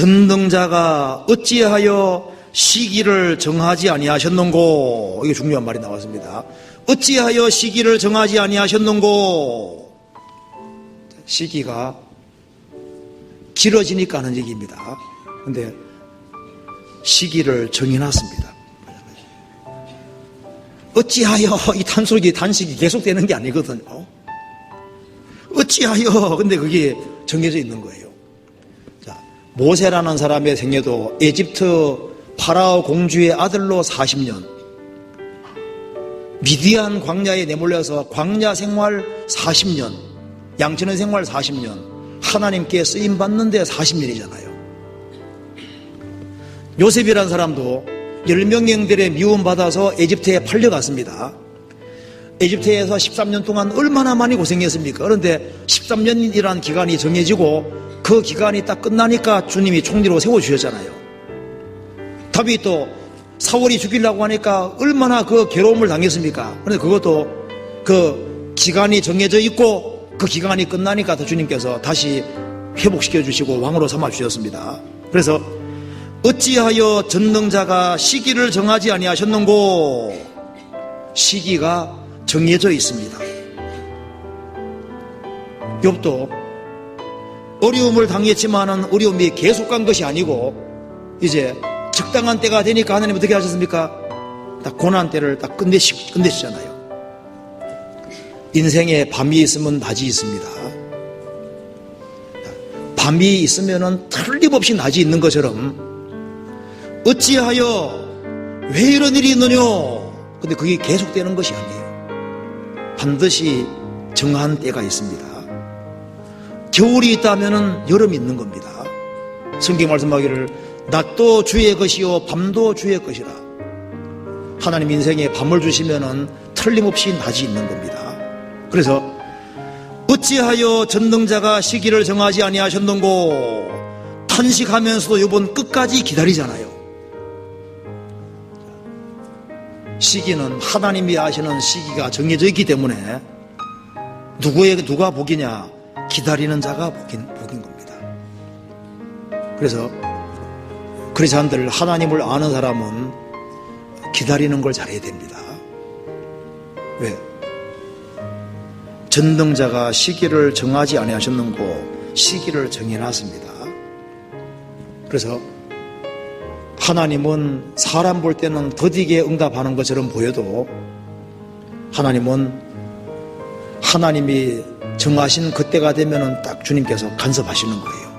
전능자가 어찌하여 시기를 정하지 아니하셨는고 이게 중요한 말이 나왔습니다. 어찌하여 시기를 정하지 아니하셨는고 시기가 길어지니까 하는 얘기입니다. 근데 시기를 정해놨습니다. 어찌하여 이 단속이 단식이 계속되는 게 아니거든요. 어찌하여 근데 그게 정해져 있는 거예요. 자, 모세라는 사람의 생애도 에집트 파라오 공주의 아들로 40년 미디안 광야에 내몰려서 광야 생활 40년 양치는 생활 40년 하나님께 쓰임 받는데 40년이잖아요. 요셉이라는 사람도 열명형들의 미움 받아서 에집트에 팔려갔습니다. 에집트에서 13년 동안 얼마나 많이 고생했습니까? 그런데 13년이라는 기간이 정해지고 그 기간이 딱 끝나니까 주님이 총리로 세워주셨잖아요. 다윗도 사월이 죽이려고 하니까 얼마나 그 괴로움을 당했습니까? 그런데 그것도 그 기간이 정해져 있고 그 기간이 끝나니까 더 주님께서 다시 회복시켜 주시고 왕으로 삼아 주셨습니다. 그래서 어찌하여 전능자가 시기를 정하지 아니하셨는고 시기가 정해져 있습니다. 욥도 어려움을 당했지만은 어려움이 계속 간 것이 아니고 이제 적당한 때가 되니까 하나님 어떻게 하셨습니까? 딱 고난 때를 딱 끝내시, 끝내시잖아요. 인생에 밤이 있으면 낮이 있습니다. 밤이 있으면은 틀림없이 낮이 있는 것처럼 어찌하여 왜 이런 일이 있느냐? 근데 그게 계속되는 것이 아니에요. 반드시 정한 때가 있습니다. 겨울이 있다면 여름이 있는 겁니다. 성경 말씀하기를 낮도 주의 것이요 밤도 주의 것이라. 하나님 인생에 밤을 주시면은 틀림없이 낮이 있는 겁니다. 그래서 어찌하여 전능자가 시기를 정하지 아니하셨는고 탄식하면서도 이번 끝까지 기다리잖아요. 시기는 하나님이 아시는 시기가 정해져 있기 때문에 누구에게 누가 복이냐 기다리는 자가 복인, 복인 겁니다. 그래서 그리스도인들 하나님을 아는 사람은 기다리는 걸 잘해야 됩니다. 왜? 전능자가 시기를 정하지 아니하셨는고 시기를 정해놨습니다. 그래서 하나님은 사람 볼 때는 더디게 응답하는 것처럼 보여도 하나님은 하나님이 정하신 그때가 되면은 딱 주님께서 간섭하시는 거예요.